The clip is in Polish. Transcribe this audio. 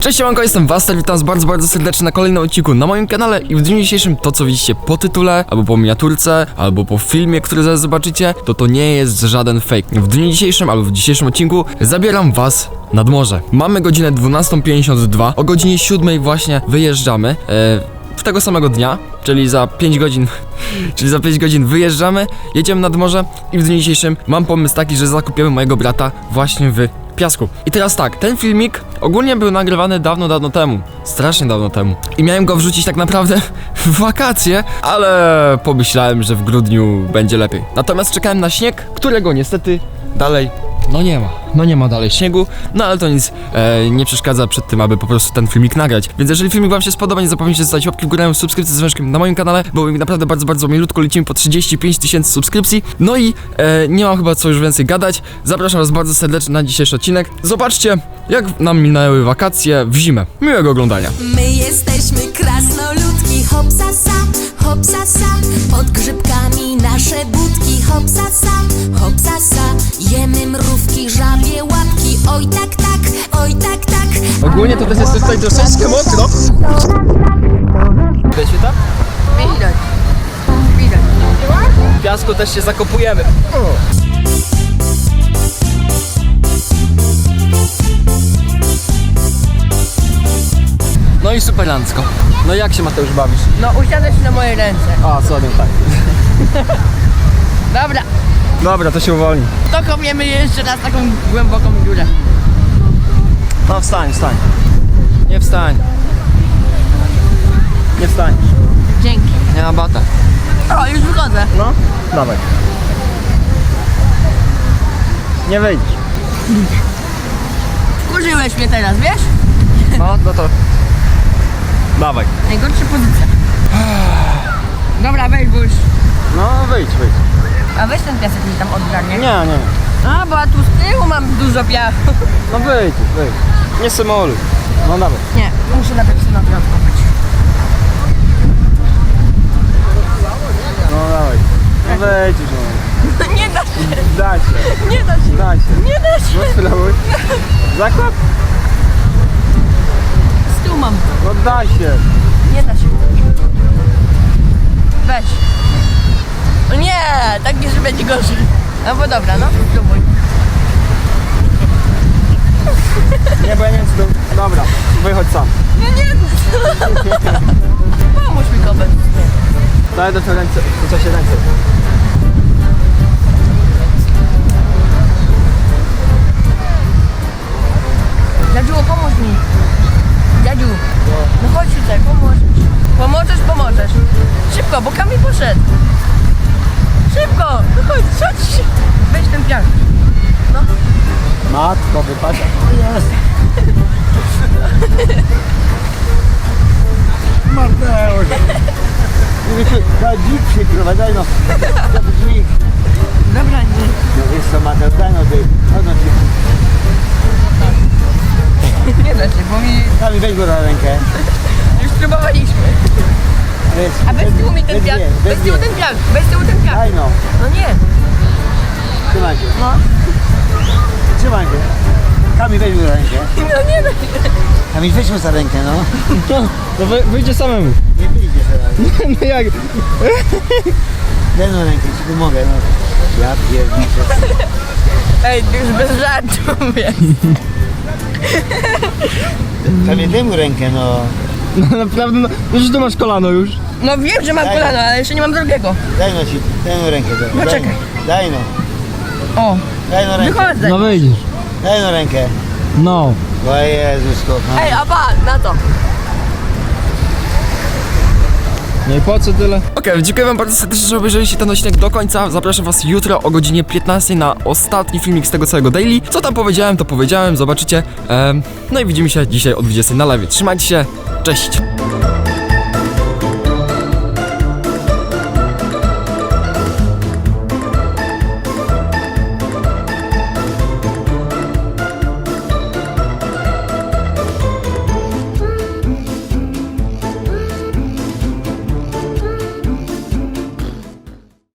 Cześć, siemanko, jestem Waster, witam was bardzo, bardzo serdecznie na kolejnym odcinku na moim kanale i w dniu dzisiejszym to, co widzicie po tytule, albo po miniaturce, albo po filmie, który zaraz zobaczycie, to to nie jest żaden fake. W dniu dzisiejszym, albo w dzisiejszym odcinku zabieram was nad morze. Mamy godzinę 12.52, o godzinie 7 właśnie wyjeżdżamy. E, w tego samego dnia, czyli za 5 godzin, czyli za 5 godzin wyjeżdżamy, jedziemy nad morze i w dniu dzisiejszym mam pomysł taki, że zakupiemy mojego brata właśnie w piasku. I teraz tak, ten filmik ogólnie był nagrywany dawno, dawno temu. Strasznie dawno temu. I miałem go wrzucić tak naprawdę w wakacje, ale pomyślałem, że w grudniu będzie lepiej. Natomiast czekałem na śnieg, którego niestety dalej no nie ma, no nie ma dalej śniegu, no ale to nic e, nie przeszkadza przed tym, aby po prostu ten filmik nagrać. Więc jeżeli filmik wam się spodoba, nie zapomnijcie zostawić łapki w górę, subskrypcji z dzwoneczkiem na moim kanale, bo mi naprawdę bardzo, bardzo milutko lecimy po 35 tysięcy subskrypcji. No i e, nie mam chyba co już więcej gadać. Zapraszam was bardzo serdecznie na dzisiejszy odcinek. Zobaczcie, jak nam minęły wakacje w zimę. Miłego oglądania. My jesteśmy krasnoludki, hopsasa, hopsasa Pod grzybkami nasze budki, Ogólnie to też jest tutaj troszeczkę mokro. Widać się tam? Widać. Widać. W piasku też się zakopujemy. No i superancko. No jak się Mateusz bawisz? No usiadłeś na moje ręce. A, co nie tak. Dobra, Dobra, to się uwolni. to kopiemy jeszcze raz taką głęboką dziurę. No wstań, wstań. Nie wstań. Nie wstań. Dzięki. Nie ma bata. O, już wychodzę. No, dawaj. Nie wyjdziesz. Wkurzyłeś mnie teraz, wiesz? No, no to... Dawaj. Najgorsza pozycja. Dobra, bo już. No, wyjdź, wyjdź. A weź ten piasek mi tam odgarnie. Nie, nie. A, bo ja tu z tyłu mam dużo piachu. No wyjdź, wyjdź. Nie symuluj. No dawaj. Nie, muszę najpierw się na to odkopać. No dawaj. No wyjdź już. No. Nie da się, Da się, nie da się, da się. nie da się. No spróbuj. Zakład? Z tyłu mam. No da się. Nie da się. Weź. O nie, tak jeszcze będzie gorzej. No bo dobra, no, spróbuj. Nie, bo ja nie wiem co to... Dobra, wychodź sam. Nie, nie. Pomóż mi kopać. Daj do to ręce, to co się ręce. Dziadziu, pomóż mi. Dziadziu. No chodź tutaj, pomóż. Pomożesz, pomożesz. Szybko, bo Kamil poszedł. Szybko, no chodź, chodź. Weź ten piach. No. Matko, wypada. Jest. Mateusz! Daj dzik przykrywa, daj no. Dzik. Dobra, nie. No wiesz co Mateusz, daj no ty. No, no ty. Nie da się, bo mi Daj weź go na rękę. już próbowaliśmy. Weź, A bez tyłu mi ten piach. Bez weź tyłu ten piach. Bez tyłu ten piach. Daj no, No nie. trzymaj się. No. Trzymaj się. Kamil weź go na rękę. No nie da się. Kamil weź go za rękę no. No wy, wyjdzie samemu. Nie wyjdzie teraz. No jak? Daj no rękę, ci pomogę no. Ja pierniczę. Ej, ty już bez żartu mówię. Kamil daj mu rękę no. No naprawdę, no, już tu masz kolano już. No wiem, że mam Daj. kolano, ale jeszcze nie mam drugiego. Daj no ci, daj mu rękę. Daj, No daj czekaj. no. Daj no. O, Daj no rękę. wychodzę. wyjdziesz. Daj no rękę. No. O Jezus kochany. Ej, a pa, na to. No i po co tyle? Okej, dziękuję wam bardzo serdecznie, że obejrzeliście ten odcinek do końca. Zapraszam was jutro o godzinie 15 na ostatni filmik z tego całego daily. Co tam powiedziałem, to powiedziałem, zobaczycie. Em, no i widzimy się dzisiaj o 20 na live. Trzymajcie się, cześć!